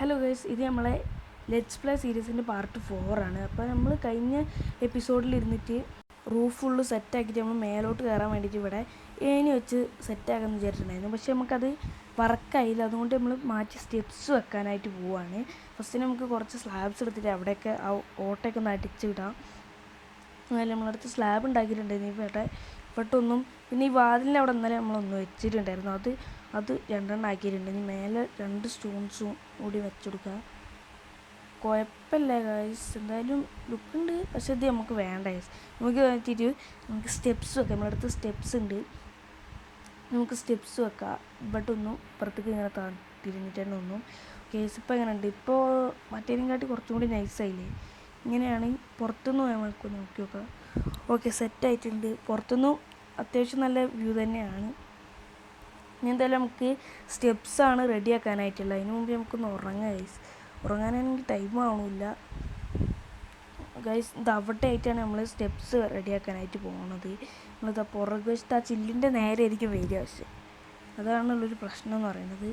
Hello guys ഇത് നമ്മളെ let's play സീരീസിന്റെ പാർട്ട് ഫോറാണ് അപ്പോൾ നമ്മൾ കഴിഞ്ഞ എപ്പിസോഡിൽ ഇരുന്നിട്ട് റൂഫ് ഫുള്ള് സെറ്റാക്കിയിട്ട് നമ്മൾ മേലോട്ട് കയറാൻ വേണ്ടിയിട്ട് ഇവിടെ ഏണി വെച്ച് സെറ്റാക്കാമെന്ന് വിചാരിച്ചിട്ടുണ്ടായിരുന്നു. പക്ഷേ നമുക്കത് വർക്കായില്ല അതുകൊണ്ട് നമ്മൾ മാറ്റി സ്റ്റെപ്സ് വെക്കാനായിട്ട് പോവുകയാണ് ഫസ്റ്റ് നമുക്ക് കുറച്ച് സ്ലാബ്സ് എടുത്തിട്ട് അവിടെയൊക്കെ ആ ഓട്ടയൊക്കെ ഒന്ന് അടിച്ച് വിടാം. അതുപോലെ നമ്മളടുത്ത് സ്ലാബ് ഉണ്ടാക്കിയിട്ടുണ്ടായിരുന്നു. ഇവിടെ ഇവിടൊന്നും പിന്നെ ഈ വാതിലിന്റെ അവിടെ ഇന്നലെ നമ്മളൊന്ന് വെച്ചിട്ടുണ്ടായിരുന്നു. അത് അത് രണ്ടെണ്ണം ആക്കിയിട്ടുണ്ട്. ഇനി മേലെ രണ്ട് സ്റ്റോൺസും കൂടി വെച്ചെടുക്കുക കുഴപ്പമില്ല ഗൈസ് എന്തായാലും ലുക്കുണ്ട് പക്ഷേ ഇത് നമുക്ക് വേണ്ട ഗൈസ് നമുക്ക് പറ്റിയിട്ട് നമുക്ക് സ്റ്റെപ്സ് വെക്കാം. നമ്മുടെ അടുത്ത് സ്റ്റെപ്സ് ഉണ്ട്. നമുക്ക് സ്റ്റെപ്സ് വെക്കാം. ബട്ട് ഒന്നും പുറത്തേക്ക് ഇങ്ങനെ താ തിരിഞ്ഞിട്ട് തന്നെ ഒന്നും കേസ് ഇപ്പോൾ എങ്ങനെ ഉണ്ട് ഇപ്പോൾ മറ്റേതിനും കാട്ടി കുറച്ചും കൂടി നൈസായില്ലേ ഇങ്ങനെയാണ് പുറത്തുനിന്ന് നമുക്ക് നോക്കി നോക്കാം. ഓക്കെ സെറ്റായിട്ടുണ്ട് പുറത്തുനിന്നും അത്യാവശ്യം നല്ല വ്യൂ തന്നെയാണ്. ഇനി എന്തായാലും നമുക്ക് സ്റ്റെപ്സാണ് റെഡി ആക്കാനായിട്ടുള്ളത് അതിന് മുമ്പ് നമുക്കൊന്ന് ഉറങ്ങാം ഗൈസ് ഉറങ്ങാനാണെങ്കിൽ ടൈം ആവണില്ല. ഗൈസ് ഇത് അവിടെ ആയിട്ടാണ് നമ്മൾ സ്റ്റെപ്സ് റെഡിയാക്കാനായിട്ട് പോകുന്നത് നമ്മളിത് പുറകു വശത്ത് ആ ചില്ലിന്റെ നേരെ ആയിരിക്കും വരിക പക്ഷേ. അതാണുള്ളൊരു പ്രശ്നം എന്ന് പറയുന്നത്.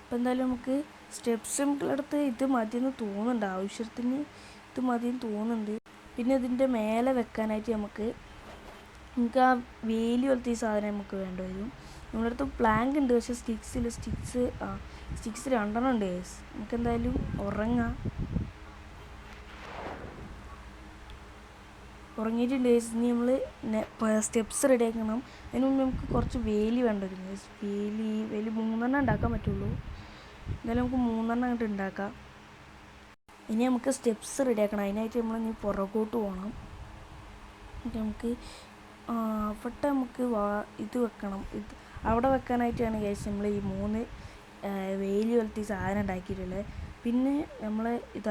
അപ്പോൾ എന്തായാലും നമുക്ക് സ്റ്റെപ്സ് നമുക്കുള്ളടത്ത് ഇത് മതിയെന്ന് തോന്നുന്നുണ്ട്. ആവശ്യത്തിന് ഇത് മതിയെന്ന് തോന്നുന്നുണ്ട്. പിന്നെ ഇതിന്റെ മേലെ വെക്കാനായിട്ട് നമുക്ക് നമുക്ക് ആ വേലി പോലത്തെ ഈ സാധനം നമുക്ക് വേണ്ട വരും. നമ്മുടെ അടുത്ത് പ്ലാങ്ക് ഉണ്ട്. പക്ഷേ സ്റ്റിക്സ് ഇല്ല. സ്റ്റിക്സ് ആ സ്റ്റിക്സ് രണ്ടെണ്ണം ഉണ്ട് യേസ് നമുക്ക് എന്തായാലും ഉറങ്ങാം. ഉറങ്ങിയിട്ടുണ്ട് യേസ് ഇനി നമ്മൾ സ്റ്റെപ്സ് റെഡി ആക്കണം. അതിന് മുമ്പ് നമുക്ക് കുറച്ച് വേലി വേണ്ട വരും യേസ് വേലി വേലി മൂന്നെണ്ണം ഉണ്ടാക്കാൻ പറ്റുള്ളൂ. എന്തായാലും നമുക്ക് മൂന്നെണ്ണം അങ്ങോട്ട് ഉണ്ടാക്കാം. ഇനി നമുക്ക് സ്റ്റെപ്സ് റെഡി ആക്കണം. അതിനായിട്ട് നമ്മൾ ഇനി പുറകോട്ട് പോകണം നമുക്ക് അവിടെ നമുക്ക് വാ ഇത് വെക്കണം. ഇത് അവിടെ വെക്കാനായിട്ടാണ് കേസ് നമ്മൾ ഈ മൂന്ന് വെയിൽ പോലത്തെ സാധനം ഉണ്ടാക്കിയിട്ടുള്ളത് പിന്നെ നമ്മൾ ഇത്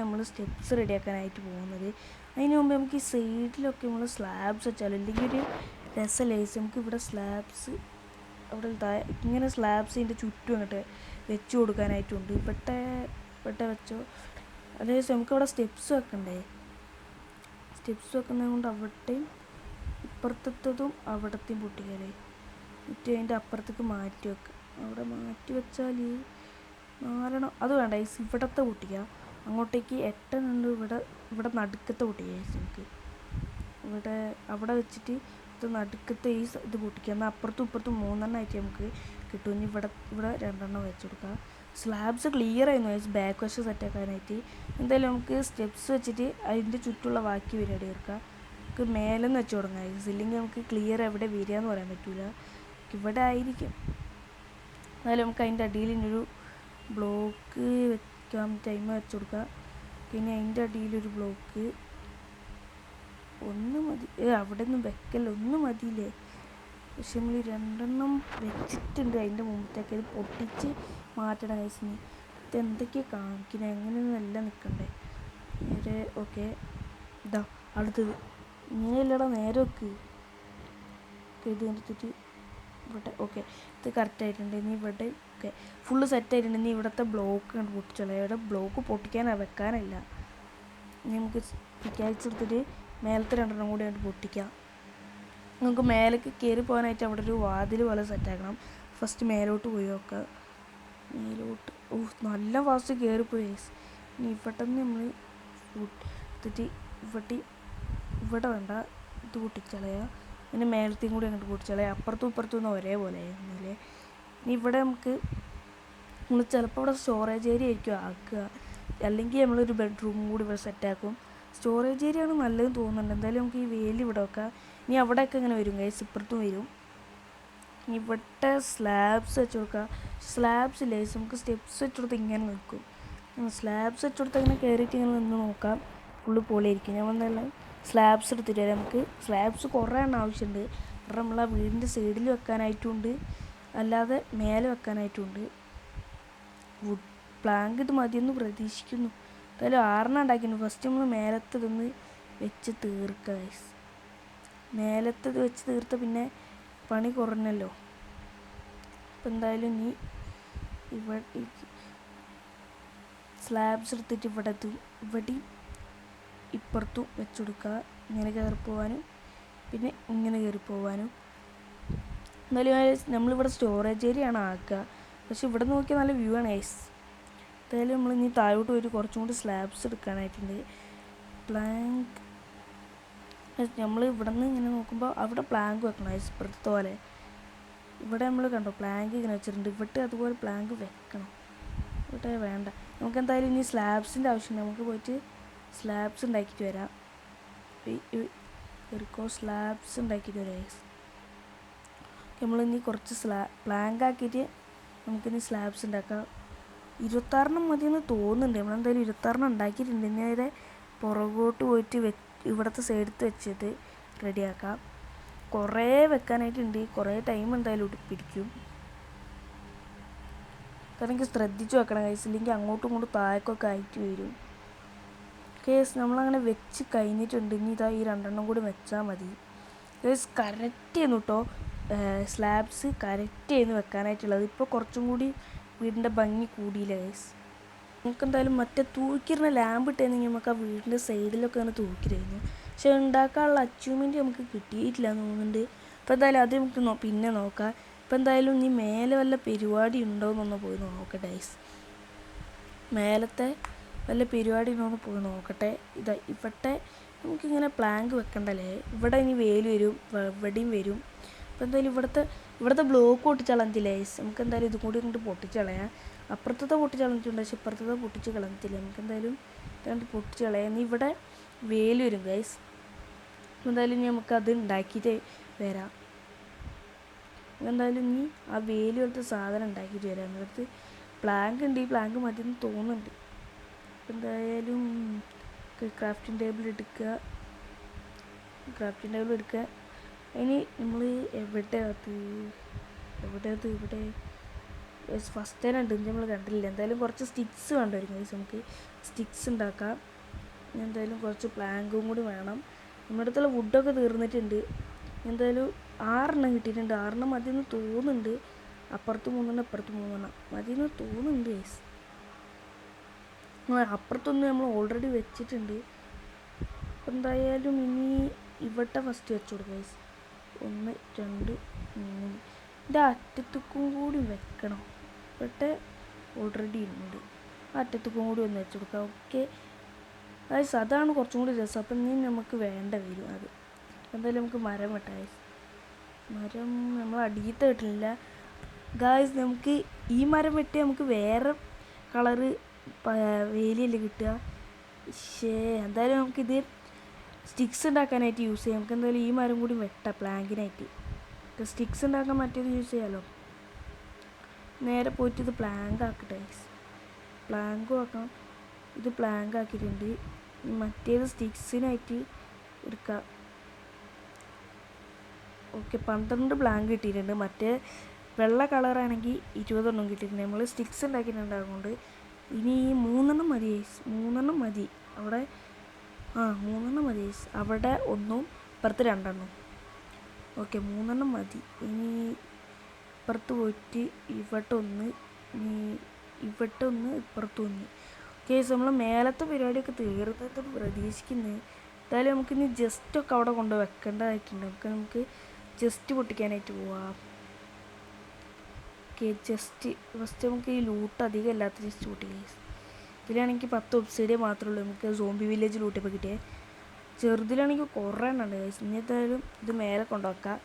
നമ്മൾ സ്റ്റെപ്സ് റെഡിയാക്കാനായിട്ട് പോകുന്നത്. അതിന് മുമ്പ് നമുക്ക് ഈ സൈഡിലൊക്കെ നമ്മൾ സ്ലാബ്സ് വെച്ചാൽ അല്ലെങ്കിൽ ഒരു രസലേസ് നമുക്ക് ഇവിടെ സ്ലാബ്സ് അവിടെ ഇങ്ങനെ സ്ലാബ്സ് ഇതിന്റെ ചുറ്റും അങ്ങോട്ട് വെച്ച് കൊടുക്കാനായിട്ടുണ്ട്. പെട്ട പെട്ട വെച്ചോ. അതേസമയം നമുക്ക് ഇവിടെ സ്റ്റെപ്സ് വെക്കണ്ടേ? സ്റ്റെപ്സ് വെക്കുന്നത് കൊണ്ട് അവിടെയും ഇപ്പുറത്തതും അവിടത്തെയും പൊട്ടിക്കലേ എന്നിട്ട് അതിന്റെ അപ്പുറത്തേക്ക് മാറ്റി വെക്കുക അവിടെ മാറ്റി വെച്ചാൽ നാലെണ്ണം അത് വേണ്ട ഈ ഇവിടത്തെ പൊട്ടിക്കുക അങ്ങോട്ടേക്ക് എട്ടെണ്ണുണ്ട് ഇവിടെ ഇവിടെ നടുക്കത്തെ പൊട്ടിക്കുക നമുക്ക് ഇവിടെ അവിടെ വെച്ചിട്ട് ഇത് നടുക്കത്തെ ഈ ഇത് പൊട്ടിക്കുക എന്നാൽ അപ്പുറത്തും ഇപ്പുറത്തും മൂന്നെണ്ണം ആയിട്ട് നമുക്ക് കിട്ടും. ഇനി ഇവിടെ ഇവിടെ രണ്ടെണ്ണം വെച്ച് കൊടുക്കുക സ്ലാബ്സ് ക്ലിയർ ആയിരുന്നു. ഗൈസ് ബാക്ക് വശം സെറ്റാക്കാനായിട്ട് എന്തായാലും നമുക്ക് സ്റ്റെപ്സ് വെച്ചിട്ട് അതിന്റെ ചുറ്റുള്ള ബാക്കി പരിപാടി തീർക്കാം. നമുക്ക് മേലെ നിന്ന് വെച്ച് തുടങ്ങാം. ഇല്ലെങ്കിൽ നമുക്ക് ക്ലിയർ എവിടെ വരിക എന്ന് പറയാൻ പറ്റില്ല ഇവിടെ ആയിരിക്കും. എന്നാലും നമുക്ക് അതിന്റെ അടിയിൽ ഇനിയൊരു ബ്ലോക്ക് വെക്കാൻ ടൈം വെച്ച് കൊടുക്കുക പിന്നെ അതിന്റെ അടിയിലൊരു ബ്ലോക്ക് ഒന്ന് മതി. അവിടെ ഒന്നും വെക്കല്ല. ഒന്ന് മതിയില്ലേ? പക്ഷെ നമ്മൾ രണ്ടെണ്ണം വെച്ചിട്ടുണ്ട്. അതിന്റെ മുമ്പത്തേക്ക് അത് പൊട്ടിച്ച് മാറ്റണം ഇത് എന്തൊക്കെയാണ് കാണിക്കുന്നത്? എല്ലാം നിൽക്കണ്ടേ. ഓക്കെ ഇതാ അടുത്തത്. ഇങ്ങനെയല്ലടാ നേരെ വെക്ക്. ഇത് എടുത്തിട്ട് ഇവിടെ ഓക്കെ ഇത് കറക്റ്റ് ആയിട്ടുണ്ട്. ഇനി ഇവിടെ ഓക്കെ ഫുള്ള് സെറ്റ് ആയിട്ടുണ്ട്. ഇനി ഇവിടുത്തെ ബ്ലോക്ക് കണ്ട് പൊട്ടിച്ചോളാം. ഇവിടെ ബ്ലോക്ക് പൊട്ടിക്കാനാ? വെക്കാനല്ല. ഇനി നമുക്ക് പിക്കാച്ചെടുത്തിട്ട് മേലത്തെ രണ്ടെണ്ണം കൂടി കണ്ട് പൊട്ടിക്കാം. നമുക്ക് മേലേക്ക് കയറി പോകാനായിട്ട് അവിടെ ഒരു വാതിൽ പോലെ സെറ്റാക്കണം ഫസ്റ്റ് മേലോട്ട് പോയി നോക്കുക മേലോട്ട് ഓ നല്ല ഫാസ്റ്റ് കയറിപ്പോയി. ഇനി ഇവിടെ നിന്ന് നമ്മൾ എടുത്തിട്ട് ഇവിടെ ഇവിടെ വേണ്ട ഇത് പൊട്ടിച്ചളയുക ഇനി മേലത്തെയും കൂടി അങ്ങോട്ട് പൊട്ടിച്ചളയുക അപ്പുറത്തും ഇപ്പുറത്തും ഒന്നും ഒരേപോലെ ആയിരുന്നില്ലേ? ഇനി ഇവിടെ നമുക്ക് നമ്മൾ ചിലപ്പോൾ ഇവിടെ സ്റ്റോറേജ് ഏരിയ ആയിരിക്കും ആക്കുക. അല്ലെങ്കിൽ നമ്മളൊരു ബെഡ്റൂം കൂടി ഇവിടെ സെറ്റാക്കും സ്റ്റോറേജ് ഏരിയ ആണ് നല്ലതെന്ന് തോന്നുന്നുണ്ട്. എന്തായാലും നമുക്ക് ഈ വേലി ഇവിടെ വെക്കാം. ഇനി അവിടെയൊക്കെ ഇങ്ങനെ വരും കൈസ് ഇപ്പുറത്തും വരും. ഇനി ഇവിടെ സ്ലാബ്സ് വെച്ച് കൊടുക്കുക സ്ലാബ്സ് ഇല്ലേ നമുക്ക് സ്റ്റെപ്സ് വെച്ച് കൊടുത്ത് ഇങ്ങനെ നിൽക്കും. സ്ലാബ്സ് വെച്ച് കൊടുത്ത് ഇങ്ങനെ കയറിയിട്ട് ഇങ്ങനെ നിന്ന് നോക്കാം. ഫുള്ള് പൊളിയായിരിക്കും. ഞാൻ വന്നെല്ലാം സ്ലാബ്സ് എടുത്തിട്ട് വരാം. നമുക്ക് സ്ലാബ്സ് കുറേ എണ്ണം ആവശ്യമുണ്ട്. കാരണം നമ്മൾ ആ വീടിന്റെ സൈഡിൽ വെക്കാനായിട്ടുണ്ട്. അല്ലാതെ മേലെ വെക്കാനായിട്ടുണ്ട്. വുഡ് പ്ലാങ്ക് ഇത് മതിയെന്ന് പ്രതീക്ഷിക്കുന്നു. എന്തായാലും ആറെണ്ണം ഉണ്ടാക്കിയിരുന്നു ഫസ്റ്റ് നമ്മൾ മേലത്തതൊന്ന് വെച്ച് guys. മേലത്തത് വെച്ച് തീർത്ത പിന്നെ പണി കുറഞ്ഞല്ലോ. അപ്പം എന്തായാലും നീ ഇവിടെ സ്ലാബ്സ് എടുത്തിട്ട് ഇവിടെ ഇവിടെയും ഇപ്പുറത്തും വെച്ച് കൊടുക്കുക ഇങ്ങനെ കയറി പോവാനും പിന്നെ ഇങ്ങനെ കയറി പോവാനും എന്തായാലും നമ്മളിവിടെ സ്റ്റോറേജ് ഏരിയ ആണ് ആക്കുക. പക്ഷെ ഇവിടെ നോക്കിയാൽ നല്ല വ്യൂ ആണ് ഐസ് എന്തായാലും നമ്മൾ ഇനി താഴോട്ട് പോയിട്ട് കുറച്ചും കൂടി സ്ലാബ്സ് എടുക്കാനായിട്ടുണ്ട്. പ്ലാങ്ക് നമ്മൾ ഇവിടെ നിന്ന് ഇങ്ങനെ നോക്കുമ്പോൾ അവിടെ പ്ലാങ്ക് വെക്കണം ഐസ് ഇപ്പുറത്തെ പോലെ. ഇവിടെ നമ്മൾ കണ്ടോ പ്ലാങ്ക് ഇങ്ങനെ വെച്ചിട്ടുണ്ട്. ഇവിടെ അതുപോലെ പ്ലാങ്ക് വെക്കണം. ഇവിടെ വേണ്ട. നമുക്ക് എന്തായാലും ഇനി സ്ലാബ്സിന്റെ ആവശ്യമുണ്ട് നമുക്ക് പോയിട്ട് സ്ലാബ്സ് ഉണ്ടാക്കിയിട്ട് വരാം. ഒരുക്കോ സ്ലാബ്സ് ഉണ്ടാക്കിയിട്ട് വരാം ഇനി കുറച്ച് സ്ലാ പ്ലാങ്ക് ആക്കിയിട്ട് നമുക്കിനി സ്ലാബ്സ് ഉണ്ടാക്കാം. ഇരുപത്താറിന് മതിയെന്ന് തോന്നുന്നുണ്ട്. നമ്മളെന്തായാലും ഇരുപത്താറിന് ഉണ്ടാക്കിയിട്ടുണ്ട്. ഇനി നേരെ പുറകോട്ട് പോയിട്ട് വെ ഇവിടുത്തെ സൈഡത്ത് വെച്ചിട്ട് റെഡിയാക്കാം കുറേ വെക്കാനായിട്ടുണ്ട്. കുറേ ടൈം എന്തായാലും പിടിക്കും. കാരണം എനിക്ക് ശ്രദ്ധിച്ച് വെക്കണം കൈസ് ഇല്ലെങ്കിൽ അങ്ങോട്ടും ഇങ്ങോട്ടും താഴേക്കൊക്കെ ആയിട്ട് വരും. കേസ് നമ്മളങ്ങനെ വെച്ച് കഴിഞ്ഞിട്ടുണ്ട്. ഇനി ഇതാ ഈ രണ്ടെണ്ണം കൂടി വെച്ചാൽ മതി. കേസ് കറക്റ്റ് ചെയ്യുന്നു കേട്ടോ സ്ലാബ്സ് കറക്റ്റ് ചെയ്യുന്നു വെക്കാനായിട്ടുള്ളത്. ഇപ്പോൾ കുറച്ചും കൂടി വീടിന്റെ ഭംഗി കൂടിയില്ല കേസ് നമുക്ക് എന്തായാലും മറ്റേ തൂക്കിയിരുന്ന ലാമ്പ് ഇട്ടായിരുന്നെങ്കിൽ നമുക്ക് ആ വീടിന്റെ സൈഡിലൊക്കെ അങ്ങനെ തൂക്കിയിരുന്നു പക്ഷെ ഉണ്ടാക്കാനുള്ള അച്ചീവ്മെന്റ് നമുക്ക് കിട്ടിയിട്ടില്ല എന്ന് തോന്നുന്നുണ്ട്. അപ്പോൾ എന്തായാലും അത് നമുക്ക് പിന്നെ നോക്കാം. ഇപ്പോൾ എന്തായാലും ഇനി മേലെ വല്ല പരിപാടി ഉണ്ടോ എന്നൊന്ന് പോയി നോക്കട്ടെ മേലത്തെ വല്ല പരിപാടി ഉണ്ടോ പോയി നോക്കട്ടെ. ഇതാ ഇവിടെ നമുക്കിങ്ങനെ പ്ലാങ്ക് വെക്കണ്ടല്ലേ? ഇവിടെ ഇനി വേൽ വരും ഇവിടെയും വരും. അപ്പോൾ എന്തായാലും ഇവിടുത്തെ ഇവിടുത്തെ ബ്ലോക്ക് പൊട്ടിച്ചളഞ്ഞില്ലേ നമുക്ക് എന്തായാലും ഇതും കൂടി ഇങ്ങോട്ട് പൊട്ടിച്ചളയാം. അപ്പുറത്തത്തെ പൊട്ടിച്ചളഞ്ഞിട്ടുണ്ട് പക്ഷേ ഇപ്പുറത്തത്തെ പൊട്ടിച്ച് കളഞ്ഞില്ല നമുക്ക് എന്തായാലും രണ്ട് പൊട്ടിച്ച് കളയാം ഇനി ഇവിടെ വേൽ വരും ഗൈസ് എന്തായാലും ഇനി നമുക്ക് അത് ഉണ്ടാക്കിയിട്ട് വരാം. എന്തായാലും ഇനി ആ വേലി പോലത്തെ സാധനം ഉണ്ടാക്കിയിട്ട് വരാം. അടുത്ത് പ്ലാങ്ക് ഉണ്ട് ഈ പ്ലാങ്ക് മതിയെന്ന് തോന്നുന്നുണ്ട്. എന്തായാലും ക്രാഫ്റ്റിംഗ് ടേബിൾ എടുക്കുക. ക്രാഫ്റ്റിംഗ് ടേബിൾ എടുക്കുക. ഇനി നമ്മൾ എവിടെ അത് എവിടെ അത് ഇവിടെ? ഫസ്റ്റ് ടൈം ഉണ്ട് നമ്മൾ കണ്ടില്ല എന്തായാലും കുറച്ച് സ്റ്റിക്സ് വേണ്ടായിരുന്നു ഗൈസ് നമുക്ക്. സ്റ്റിക്സ് ഉണ്ടാക്കാം. എന്തായാലും കുറച്ച് പ്ലാങ്കും കൂടി വേണം. നമ്മുടെ അടുത്തുള്ള വുഡൊക്കെ തീർന്നിട്ടുണ്ട്. എന്തായാലും ആറെണ്ണം കിട്ടിയിട്ടുണ്ട്. ആറെണ്ണം മതിയെന്ന് തോന്നുന്നുണ്ട്. അപ്പുറത്ത് മൂന്നെണ്ണം അപ്പുറത്ത് മൂന്നെണ്ണം. മതിയെന്ന് തോന്നുന്നുണ്ട് guys. അപ്പുറത്തൊന്ന് നമ്മൾ ഓൾറെഡി വെച്ചിട്ടുണ്ട്. എന്തായാലും ഇനി ഇവിടെ ഫസ്റ്റ് വെച്ചു കൊടുക്കുക. ഒന്ന് രണ്ട് മൂന്ന്. ഇതിന്റെ അറ്റത്തേക്കും കൂടി വെക്കണം. ഇവിടെ ഓൾറെഡി ഉണ്ട് അറ്റത്തേക്കും കൂടി ഒന്ന് വെച്ച് കൊടുക്കാം. ഓക്കെ ഗൈസ് അതാണ് കുറച്ചും കൂടി രസം. അപ്പം ഇനി നമുക്ക് വേണ്ട വരും അത്. എന്തായാലും നമുക്ക് മരം വെട്ടാം ഗൈസ് മരം നമ്മൾ അടിയത്തെ വെട്ടില്ല ഗായ്സ് നമുക്ക് ഈ മരം വെട്ടി നമുക്ക് വേറെ കളറ് വേലിയല്ലേ കിട്ടുക? ഷേ എന്തായാലും നമുക്കിത് സ്റ്റിക്സ് ഉണ്ടാക്കാനായിട്ട് യൂസ് ചെയ്യാം. നമുക്ക് എന്തായാലും ഈ മരം കൂടി വെട്ടാം പ്ലാങ്കിനായിട്ട് സ്റ്റിക്സ് ഉണ്ടാക്കാൻ മറ്റേത് യൂസ് ചെയ്യാമല്ലോ നേരെ പോയിട്ട് ഇത് പ്ലാങ്ക് ആക്കട്ടെ പ്ലാങ്കും ആക്കാം. ഇത് പ്ലാങ്ക് ആക്കിയിട്ടുണ്ട്. മറ്റേത് സ്റ്റിക്സിനായിട്ട് എടുക്കാം. ഓക്കെ പന്ത്രണ്ട് പ്ലാങ്ക് കിട്ടിയിട്ടുണ്ട്. മറ്റേ വെള്ള കളറാണെങ്കിൽ ഇരുപതെണ്ണം കിട്ടിയിട്ടുണ്ട്. നമ്മൾ സ്റ്റിക്സ് ഉണ്ടാക്കിയിട്ടുണ്ടാകുന്നുണ്ട് ഇനി മൂന്നെണ്ണം മതി മൂന്നെണ്ണം മതി. അവിടെ ആ മൂന്നെണ്ണം മതി അവിടെ ഒന്നും ഇപ്പുറത്ത് രണ്ടെണ്ണം. ഓക്കെ മൂന്നെണ്ണം മതി. ഇനി ഇപ്പുറത്ത് പോയിട്ട് ഇവട്ടൊന്ന് ഇനി ഇവട്ടൊന്ന് ഒന്ന് ഇപ്പുറത്ത് ഒന്ന് കേസ് നമ്മൾ മേലത്തെ പരിപാടിയൊക്കെ തീർന്നിട്ട് പ്രതീക്ഷിക്കുന്നത് എന്തായാലും നമുക്കിനി ജസ്റ്റൊക്കെ അവിടെ കൊണ്ട് വെക്കേണ്ടതായിട്ടുണ്ട്. നമുക്ക് നമുക്ക് ജസ്റ്റ് പൊട്ടിക്കാനായിട്ട് പോവാം. ഓക്കെ ജസ്റ്റ് ഫസ്റ്റ് നമുക്ക് ഈ ലൂട്ട് അധികം ഇല്ലാത്ത ജസ്റ്റ് പൊട്ടിക്കാം ഇതിലാണെങ്കിൽ പത്ത് ഒബ്സൈഡേ മാത്രമേ ഉള്ളൂ. നമുക്ക് സോംബി വില്ലേജ് ലൂട്ടിപ്പോൾ കിട്ടിയത് ചെറുതിലാണെങ്കിൽ കുറേ എണ്ണം ഉണ്ട് guys. ഇനി എന്തായാലും ഇത് മേലെ കൊണ്ടുവെക്കാം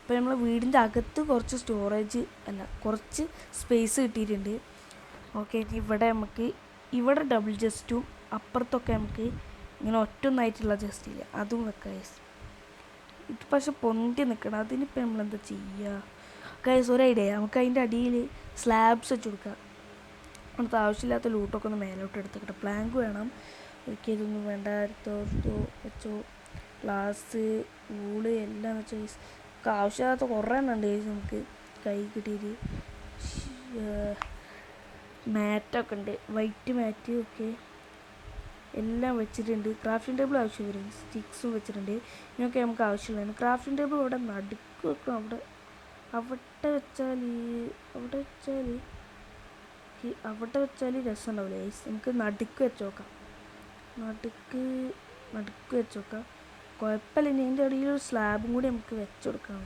അപ്പോൾ നമ്മൾ വീടിന്റെ അകത്ത് കുറച്ച് സ്റ്റോറേജ് അല്ല കുറച്ച് സ്പേസ് കിട്ടിയിട്ടുണ്ട്. ഓക്കെ ഇവിടെ നമുക്ക് ഇവിടെ ഡബിൾ ജസ്റ്റും അപ്പുറത്തൊക്കെ നമുക്ക് ഇങ്ങനെ ഒറ്റൊന്നായിട്ടുള്ള ജസ്റ്റ് ഇല്ല? അതും വെക്കാം. ഇത് പക്ഷെ പൊന്തി നിൽക്കണം അതിനിപ്പോൾ നമ്മളെന്താ ചെയ്യുക ഗൈസ് ഒരു ഐഡിയ നമുക്ക് അതിന്റെ അടിയിൽ സ്ലാബ്സ് വെച്ച് കൊടുക്കാം നമുക്ക് ആവശ്യമില്ലാത്ത ലൂട്ടൊക്കെ ഒന്ന് മേലോട്ട് എടുത്തിട്ട് പ്ലാങ്ക് വേണം. ഒരിക്കലും ഇതൊന്നും വേണ്ട. അടുത്തോ വെച്ചോ. ഗ്ലാസ് ഊൾ എല്ലാം വെച്ച്. നമുക്ക് ആവശ്യമില്ലാത്ത കുറേ ഉണ്ട് ഗൈസ് നമുക്ക് കൈ കിട്ടിയിട്ട്. മാറ്റൊക്കെ ഉണ്ട്. വൈറ്റ് മാറ്റ് ഒക്കെ എല്ലാം വെച്ചിട്ടുണ്ട്. ക്രാഫ്റ്റിംഗ് ടേബിൾ ആവശ്യം വരും സ്റ്റിക്സും വെച്ചിട്ടുണ്ട്. ഇതൊക്കെ നമുക്ക് ആവശ്യമുള്ളതാണ്. ക്രാഫ്റ്റിംഗ് ടേബിൾ ഇവിടെ നടുക്ക് വെക്കണം. അവിടെ അവിടെ വെച്ചാൽ അവിടെ വെച്ചാൽ അവിടെ വെച്ചാൽ രസം ഉണ്ടാവില്ല നമുക്ക് നടുക്ക് വെച്ച് നോക്കാം. നടുക്ക് നടുക്ക് വെച്ച് നോക്കാം. കുഴപ്പമില്ല ഇനി ഇടയിൽ ഒരു സ്ലാബും കൂടി നമുക്ക് വെച്ച് കൊടുക്കണം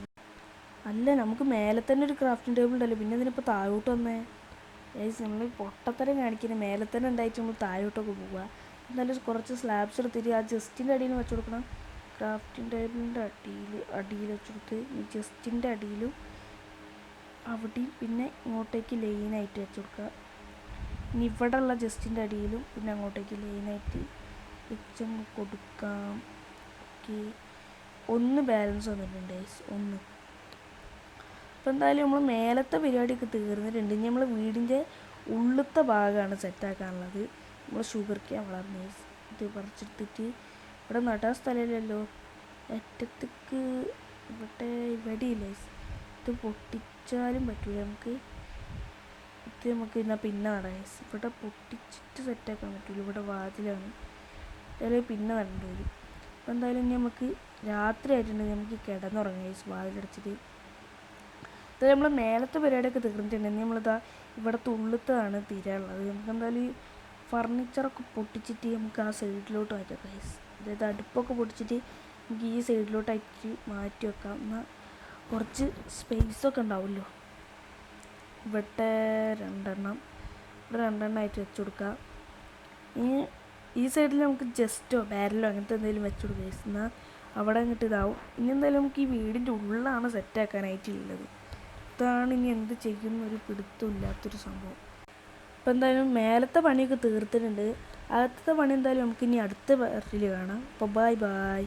അല്ല നമുക്ക് മേലെ തന്നെ ഒരു ക്രാഫ്റ്റിംഗ് ടേബിൾ ഉണ്ടല്ലോ. പിന്നെ അതിനിപ്പോൾ താഴോട്ട് വന്നേ? ഏസ് നമ്മൾ പൊട്ടത്തരം കാണിക്കുന്നത് മേലെ തന്നെ ഉണ്ടായിട്ട് നമ്മൾ താഴോട്ടൊക്കെ പോവുക എന്നാലും കുറച്ച് സ്ലാബ്സ് എടുത്തിട്ട് ആ ജസ്റ്റിന്റെ അടിയിൽ വെച്ച് കൊടുക്കണം. ക്രാഫ്റ്റിംഗ് ടേബിളിന്റെ അടിയിൽ അടിയിൽ ഈ ജസ്റ്റിന്റെ അടിയിലും അവിടെയും പിന്നെ ഇങ്ങോട്ടേക്ക് ലൈനായിട്ട് വെച്ച് കൊടുക്കുക ഇനി ഇവിടെ ഉള്ള ജസ്റ്റിന്റെ അടിയിലും പിന്നെ അങ്ങോട്ടേക്ക് ലൈനായിട്ട് വെച്ച് കൊടുക്കാം ഓക്കെ ഒന്ന് ബാലൻസ് വന്നിട്ടുണ്ട്. ഒന്ന് അപ്പോൾ എന്തായാലും നമ്മൾ മേലത്തെ പരിപാടിയൊക്കെ തീർന്നിട്ടുണ്ട് ഇനി നമ്മൾ വീടിന്റെ ഉള്ളിലത്തെ ഭാഗമാണ് സെറ്റാക്കാനുള്ളത് നമ്മൾ ഷുഗർ ക്യാൻ വളർന്നു. ഇത് പറിച്ചെടുത്തിട്ട് ഇവിടെ നടാൻ സ്ഥലമില്ലല്ലോ. അറ്റത്തേക്ക് ഇവിടെ ഇവിടെ ഇല്ലേ ഇത് പൊട്ടിച്ചാലും പറ്റൂല. നമുക്ക് ഇത് നമുക്ക് എന്നാൽ പിന്നെ നടാം. ഇവിടെ പൊട്ടിച്ചിട്ട് സെറ്റാക്കാൻ പറ്റില്ല ഇവിടെ വാതിലാണ്. എന്തായാലും പിന്നെ നടേണ്ടി വരും. അപ്പോൾ എന്തായാലും ഇനി നമുക്ക് രാത്രി ആയിട്ടുണ്ടെങ്കിൽ നമുക്ക് കിടന്നുറങ്ങാം. Guys. വാതിലടച്ചിട്ട്. ഇത് നമ്മൾ മേലത്തെ പരിപാടിയൊക്കെ തീർന്നിട്ടുണ്ടെങ്കിൽ നമ്മളിതാ ഇവിടെ തുള്ളിത്താണ് തീരാനുള്ളത്. നമുക്ക് എന്തായാലും ഫർണിച്ചറൊക്കെ പൊട്ടിച്ചിട്ട് നമുക്ക് ആ സൈഡിലോട്ട് മാറ്റാം. ഗൈസ് അതായത് അടുപ്പൊക്കെ പൊടിച്ചിട്ട് നമുക്ക് ഈ സൈഡിലോട്ടായിട്ട് മാറ്റി വെക്കാം. എന്നാൽ കുറച്ച് സ്പേസൊക്കെ ഉണ്ടാവുമല്ലോ. ഇവിടെ രണ്ടെണ്ണം ഇവിടെ രണ്ടെണ്ണം ആയിട്ട് വെച്ച് കൊടുക്കാം. ഇനി ഈ സൈഡിൽ നമുക്ക് ജസ്റ്റോ ബാരലോ അങ്ങനത്തെ എന്തെങ്കിലും വെച്ച് കൊടുക്കാം എന്നാൽ അവിടെ അങ്ങോട്ട് ഇതാവും. ഇനി എന്തായാലും നമുക്ക് ഈ വീടിന്റെ ഉള്ളിലാണ് സെറ്റാക്കാനായിട്ടുള്ളത് ഇതാണ് ഇനി എന്ത് ചെയ്യുന്ന ഒരു പിടുത്തമില്ലാത്തൊരു സംഭവം. അപ്പം എന്തായാലും മേലത്തെ പണിയൊക്കെ തീർത്തിട്ടുണ്ട്. അകത്തത്തെ പണി എന്തായാലും നമുക്ക് ഇനി അടുത്ത പാർട്ടിൽ കാണാം. അപ്പോൾ ബായ് ബായ്